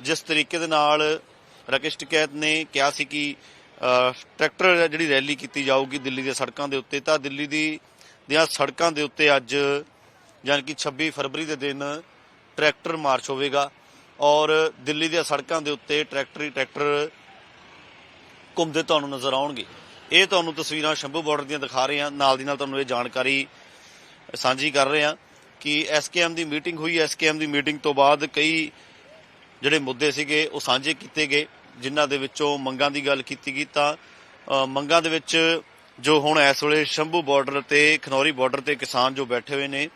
ਜਿਸ ਤਰੀਕੇ ਦੇ ਨਾਲ ਰਕੇਸ਼ ਟਿਕੈਤ ਨੇ ਕਿਹਾ ਸੀ ਕਿ ਟਰੈਕਟਰ ਜਿਹੜੀ ਰੈਲੀ ਕੀਤੀ ਜਾਊਗੀ ਦਿੱਲੀ ਦੀਆਂ ਸੜਕਾਂ ਦੇ ਉੱਤੇ, ਤਾਂ ਦਿੱਲੀ ਦੀ, ਦੀਆਂ ਸੜਕਾਂ ਦੇ ਉੱਤੇ ਅੱਜ ਯਾਨੀ ਕਿ 26 ਫਰਵਰੀ ਦੇ ਦਿਨ ਟਰੈਕਟਰ ਮਾਰਚ ਹੋਵੇਗਾ ਔਰ ਦਿੱਲੀ ਦੀਆਂ ਸੜਕਾਂ ਦੇ ਉੱਤੇ ਟਰੈਕਟਰ ਹੀ ਟਰੈਕਟਰ ਘੁੰਮਦੇ ਤੁਹਾਨੂੰ ਨਜ਼ਰ ਆਉਣਗੇ। ਇਹ ਤੁਹਾਨੂੰ ਤਸਵੀਰਾਂ ਸ਼ੰਭੂ ਬਾਰਡਰ ਦੀਆਂ ਦਿਖਾ ਰਹੇ ਹਾਂ। ਨਾਲ ਦੀ ਨਾਲ ਤੁਹਾਨੂੰ ਇਹ ਜਾਣਕਾਰੀ ਸਾਂਝੀ ਕਰ ਰਹੇ ਹਾਂ ਕਿ ਐਸਕੇਐਮ ਦੀ ਮੀਟਿੰਗ ਹੋਈ। ਐਸਕੇਐਮ ਦੀ ਮੀਟਿੰਗ ਤੋਂ ਬਾਅਦ ਕਈ ਜਿਹੜੇ ਮੁੱਦੇ ਸੀਗੇ, ਉਹ ਸਾਂਝੇ ਕੀਤੇ ਗਏ, ਜਿਨ੍ਹਾਂ ਦੇ ਵਿੱਚੋਂ ਮੰਗਾਂ ਦੀ ਗੱਲ ਕੀਤੀ ਗਈ ਤਾਂ ਮੰਗਾਂ ਦੇ ਵਿੱਚ ਜੋ ਹੁਣ ਇਸ ਵੇਲੇ ਸ਼ੰਭੂ ਬਾਰਡਰ ਤੇ, ਖਨੌਰੀ ਬਾਰਡਰ ਤੇ ਕਿਸਾਨ ਜੋ ਬੈਠੇ ਹੋਏ ਨੇ,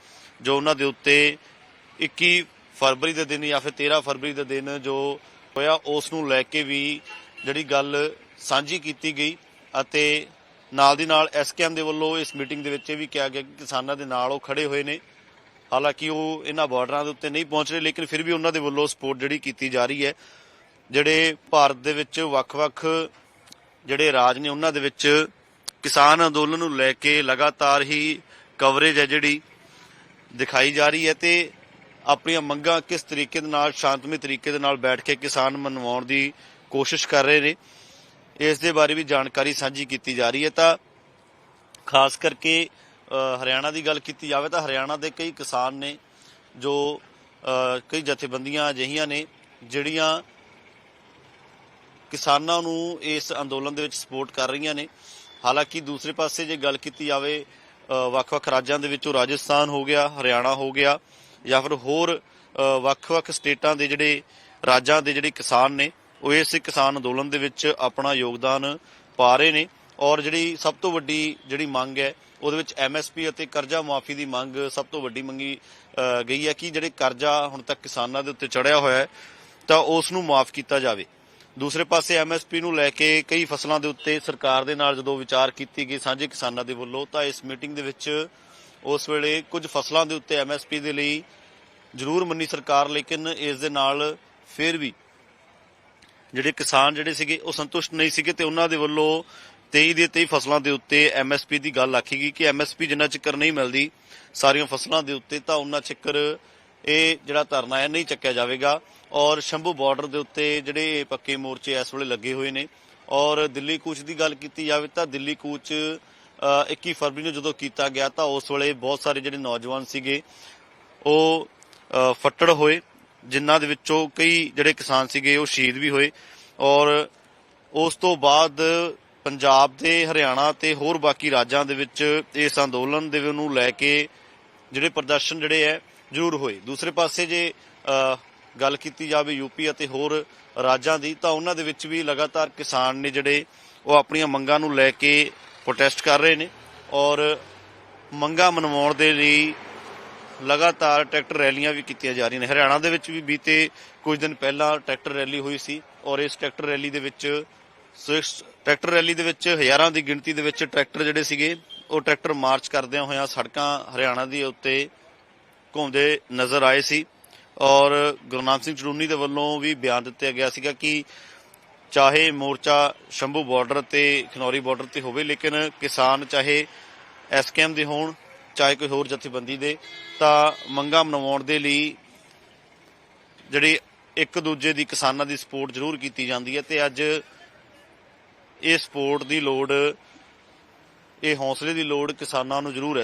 ਜੋ ਉਹਨਾਂ ਦੇ ਉੱਤੇ 21 ਫਰਵਰੀ ਦੇ ਦਿਨ ਜਾਂ ਫਿਰ 13 ਫਰਵਰੀ ਦੇ ਦਿਨ ਜੋ ਹੋਇਆ, ਉਸ ਨੂੰ ਲੈ ਕੇ ਵੀ ਜਿਹੜੀ ਗੱਲ ਸਾਂਝੀ ਕੀਤੀ ਗਈ ਅਤੇ ਨਾਲ ਦੀ ਨਾਲ ਐਸਕੇਐਮ ਦੇ ਵੱਲੋਂ ਇਸ ਮੀਟਿੰਗ ਦੇ ਵਿੱਚ ਇਹ ਵੀ ਕਿਹਾ ਗਿਆ ਕਿ ਕਿਸਾਨਾਂ ਦੇ ਨਾਲ ਉਹ ਖੜੇ ਹੋਏ ਨੇ। ਹਾਲਾਂਕਿ ਉਹ ਇਹਨਾਂ ਬਾਰਡਰਾਂ ਦੇ ਉੱਤੇ ਨਹੀਂ ਪਹੁੰਚ ਰਹੇ, ਲੇਕਿਨ ਫਿਰ ਵੀ ਉਹਨਾਂ ਦੇ ਵੱਲੋਂ ਸਪੋਰਟ ਜਿਹੜੀ ਕੀਤੀ ਜਾ ਰਹੀ ਹੈ, ਜਿਹੜੇ ਭਾਰਤ ਦੇ ਵਿੱਚ ਵੱਖ-ਵੱਖ ਜਿਹੜੇ ਰਾਜ ਨੇ ਉਹਨਾਂ ਦੇ ਵਿੱਚ ਕਿਸਾਨ ਅੰਦੋਲਨ ਨੂੰ ਲੈ ਕੇ ਲਗਾਤਾਰ ਹੀ ਕਵਰੇਜ ਹੈ ਜਿਹੜੀ ਦਿਖਾਈ ਜਾ ਰਹੀ ਹੈ ਤੇ ਆਪਣੀਆਂ ਮੰਗਾਂ ਕਿਸ ਤਰੀਕੇ ਦੇ ਨਾਲ, ਸ਼ਾਂਤਮਈ ਤਰੀਕੇ ਦੇ ਨਾਲ ਬੈਠ ਕੇ ਕਿਸਾਨ ਮਨਵਾਉਣ ਦੀ ਕੋਸ਼ਿਸ਼ ਕਰ ਰਹੇ ਨੇ, ਇਸ ਦੇ ਬਾਰੇ ਵੀ ਜਾਣਕਾਰੀ ਸਾਂਝੀ ਕੀਤੀ ਜਾ ਰਹੀ ਹੈ ਤਾਂ ਖਾਸ ਕਰਕੇ ਹਰਿਆਣਾ ਦੀ ਗੱਲ ਕੀਤੀ ਜਾਵੇ ਤਾਂ ਹਰਿਆਣਾ ਦੇ ਕਈ ਕਿਸਾਨ ਨੇ ਜੋ ਕਈ ਜਥੇਬੰਦੀਆਂ ਅਜਿਹੀਆਂ ਨੇ ਜਿਹੜੀਆਂ ਕਿਸਾਨਾਂ ਨੂੰ ਇਸ ਅੰਦੋਲਨ ਦੇ ਵਿੱਚ ਸਪੋਰਟ ਕਰ ਰਹੀਆਂ ਨੇ। ਹਾਲਾਂਕਿ ਦੂਸਰੇ ਪਾਸੇ ਜੇ ਗੱਲ ਕੀਤੀ ਜਾਵੇ ਵੱਖ-ਵੱਖ ਰਾਜਾਂ ਦੇ ਵਿੱਚੋਂ ਰਾਜਸਥਾਨ ਹੋ ਗਿਆ, ਹਰਿਆਣਾ ਹੋ ਗਿਆ ਜਾਂ ਫਿਰ ਹੋਰ ਵੱਖ-ਵੱਖ ਸਟੇਟਾਂ ਦੇ ਜਿਹੜੇ ਰਾਜਾਂ ਦੇ ਜਿਹੜੇ ਕਿਸਾਨ ਨੇ, ਉਹ ਇਸ ਕਿਸਾਨ ਅੰਦੋਲਨ ਦੇ ਵਿੱਚ ਆਪਣਾ ਯੋਗਦਾਨ ਪਾ ਰਹੇ ਨੇ। ਔਰ ਜਿਹੜੀ ਸਭ ਤੋਂ ਵੱਡੀ ਜਿਹੜੀ ਮੰਗ ਹੈ, ਉਹਦੇ ਵਿੱਚ ਐਮਐਸਪੀ ਅਤੇ ਕਰਜ਼ਾ ਮਾਫੀ ਦੀ ਮੰਗ ਸਭ ਤੋਂ ਵੱਡੀ ਮੰਗੀ ਗਈ ਹੈ ਕਿ ਜਿਹੜੇ ਕਰਜ਼ਾ ਹੁਣ ਤੱਕ ਕਿਸਾਨਾਂ ਦੇ ਉੱਤੇ ਚੜਿਆ ਹੋਇਆ ਹੈ, ਤਾਂ ਉਸ ਨੂੰ ਮਾਫ ਕੀਤਾ ਜਾਵੇ। ਦੂਸਰੇ ਪਾਸੇ ਐਮਐਸਪੀ ਨੂੰ ਲੈ ਕੇ ਕਈ ਫਸਲਾਂ ਦੇ ਉੱਤੇ ਸਰਕਾਰ ਦੇ ਨਾਲ ਜਦੋਂ ਵਿਚਾਰ ਕੀਤੀ ਗਈ ਸਾਂਝੇ ਕਿਸਾਨਾਂ ਦੇ ਵੱਲੋਂ, ਤਾਂ ਇਸ ਮੀਟਿੰਗ ਦੇ ਵਿੱਚ ਉਸ ਵੇਲੇ ਕੁਝ ਫਸਲਾਂ ਦੇ ਉੱਤੇ ਐਮਐਸਪੀ ਦੇ ਲਈ ਜ਼ਰੂਰ ਮੰਨੀ ਸਰਕਾਰ, ਲੇਕਿਨ ਇਸ ਦੇ ਨਾਲ ਫਿਰ ਵੀ ਜਿਹੜੇ ਕਿਸਾਨ ਜਿਹੜੇ ਸੀਗੇ, ਉਹ ਸੰਤੁਸ਼ਟ ਨਹੀਂ ਸੀਗੇ ਤੇ ਉਹਨਾਂ ਦੇ ਵੱਲੋਂ 23 ਦੇ 23 ਫਸਲਾਂ ਦੇ ਉੱਤੇ ਐਮਐਸਪੀ ਦੀ ਗੱਲ ਆਖੀ ਗਈ ਕਿ ਐਮਐਸਪੀ ਜਿੰਨਾ ਚੱਕਰ ਨਹੀਂ ਮਿਲਦੀ ਸਾਰੀਆਂ ਫਸਲਾਂ ਦੇ ਉੱਤੇ ਤਾਂ ਉਹਨਾਂ ਚੱਕਰ ਇਹ ਜਿਹੜਾ ਧਰਨਾ ਹੈ ਨਹੀਂ ਚੱਕਿਆ ਜਾਵੇਗਾ। ਔਰ ਸ਼ੰਭੂ ਬਾਰਡਰ ਦੇ ਉੱਤੇ ਜਿਹੜੇ ਪੱਕੇ ਮੋਰਚੇ ਇਸ ਵੇਲੇ ਲੱਗੇ ਹੋਏ ਨੇ। ਔਰ ਦਿੱਲੀ ਕੂਚ ਦੀ ਗੱਲ ਕੀਤੀ ਜਾਵੇ ਤਾਂ ਦਿੱਲੀ ਕੂਚ ਅ, 21 ਫਰਵਰੀ ਨੂੰ ਜਦੋਂ ਕੀਤਾ ਗਿਆ ਤਾਂ ਉਸ ਵੇਲੇ ਬਹੁਤ ਸਾਰੇ ਜਿਹੜੇ ਨੌਜਵਾਨ ਸੀਗੇ ਉਹ ਫੱਟੜ ਹੋਏ ਜਿਨ੍ਹਾਂ ਦੇ ਵਿੱਚੋਂ ਕਈ ਜਿਹੜੇ ਕਿਸਾਨ ਸੀਗੇ ਉਹ ਸ਼ਹੀਦ ਵੀ ਹੋਏ। ਔਰ ਉਸ ਤੋਂ ਬਾਅਦ ਪੰਜਾਬ ਤੇ ਹਰਿਆਣਾ ਤੇ ਹੋਰ ਬਾਕੀ ਰਾਜਾਂ ਦੇ ਵਿੱਚ ਇਸ ਅੰਦੋਲਨ ਦੇ ਨੂੰ ਲੈ ਕੇ ਜਿਹੜੇ ਪ੍ਰਦਰਸ਼ਨ ਜਿਹੜੇ ਹੈ ਜ਼ਰੂਰ ਹੋਏ। ਦੂਸਰੇ ਪਾਸੇ ਜੇ ਗੱਲ ਕੀਤੀ ਜਾਵੇ ਯੂਪੀ ਅਤੇ ਹੋਰ ਰਾਜਾਂ ਦੀ, ਤਾਂ ਉਹਨਾਂ ਦੇ ਵਿੱਚ ਵੀ ਲਗਾਤਾਰ ਕਿਸਾਨ ਨੇ ਜਿਹੜੇ ਉਹ ਆਪਣੀਆਂ ਮੰਗਾਂ ਨੂੰ ਲੈ ਕੇ ਪ੍ਰੋਟੈਸਟ ਕਰ ਰਹੇ ਨੇ ਔਰ ਮੰਗਾਂ ਮਨਵਾਉਣ ਦੇ ਲਈ ਲਗਾਤਾਰ ਟਰੈਕਟਰ ਰੈਲੀਆਂ ਵੀ ਕੀਤੀਆਂ ਜਾ ਰਹੀਆਂ ਨੇ। ਹਰਿਆਣਾ ਦੇ ਵਿੱਚ ਵੀ ਬੀਤੇ ਕੁਝ ਦਿਨ ਪਹਿਲਾਂ ਟਰੈਕਟਰ ਰੈਲੀ ਹੋਈ ਸੀ ਔਰ ਇਸ ਟਰੈਕਟਰ ਰੈਲੀ ਦੇ ਵਿੱਚ ਸੋ ਟਰੈਕਟਰ ਰੈਲੀ ਦੇ ਵਿੱਚ ਹਜ਼ਾਰਾਂ ਦੀ ਗਿਣਤੀ ਦੇ ਵਿੱਚ ਟਰੈਕਟਰ ਜਿਹੜੇ ਸੀਗੇ, ਉਹ ਟਰੈਕਟਰ ਮਾਰਚ ਕਰਦਿਆਂ ਹੋਇਆਂ ਸੜਕਾਂ ਹਰਿਆਣਾ ਦੀ ਉੱਤੇ ਘੁੰਮਦੇ ਨਜ਼ਰ ਆਏ ਸੀ। ਔਰ ਗੁਰਨਾਮ ਸਿੰਘ ਚੜੂਨੀ ਦੇ ਵੱਲੋਂ ਵੀ ਬਿਆਨ ਦਿੱਤਾ ਗਿਆ ਸੀਗਾ ਕਿ ਚਾਹੇ ਮੋਰਚਾ ਸ਼ੰਭੂ ਬਾਰਡਰ ਤੇ ਖਨੌਰੀ ਬਾਰਡਰ ਤੇ ਹੋਵੇ, ਲੇਕਿਨ ਕਿਸਾਨ ਚਾਹੇ ਐਸਕੇਐਮ ਦੇ ਹੋਣ, ਚਾਹੇ ਕੋਈ ਹੋਰ ਜਥੇਬੰਦੀ ਦੇ, ਤਾਂ ਮੰਗਾਂ ਮਨਵਾਉਣ ਦੇ ਲਈ ਜਿਹੜੀ ਇੱਕ ਦੂਜੇ ਦੀ ਕਿਸਾਨਾਂ ਦੀ ਸਪੋਰਟ ਜ਼ਰੂਰ ਕੀਤੀ ਜਾਂਦੀ ਹੈ ਤੇ ਅੱਜ ਇਹ ਸਪੋਰਟ ਦੀ ਲੋੜ ਇਹ ਹੌਸਲੇ ਦੀ ਲੋੜ ਕਿਸਾਨਾਂ ਨੂੰ ਜ਼ਰੂਰ ਹੈ।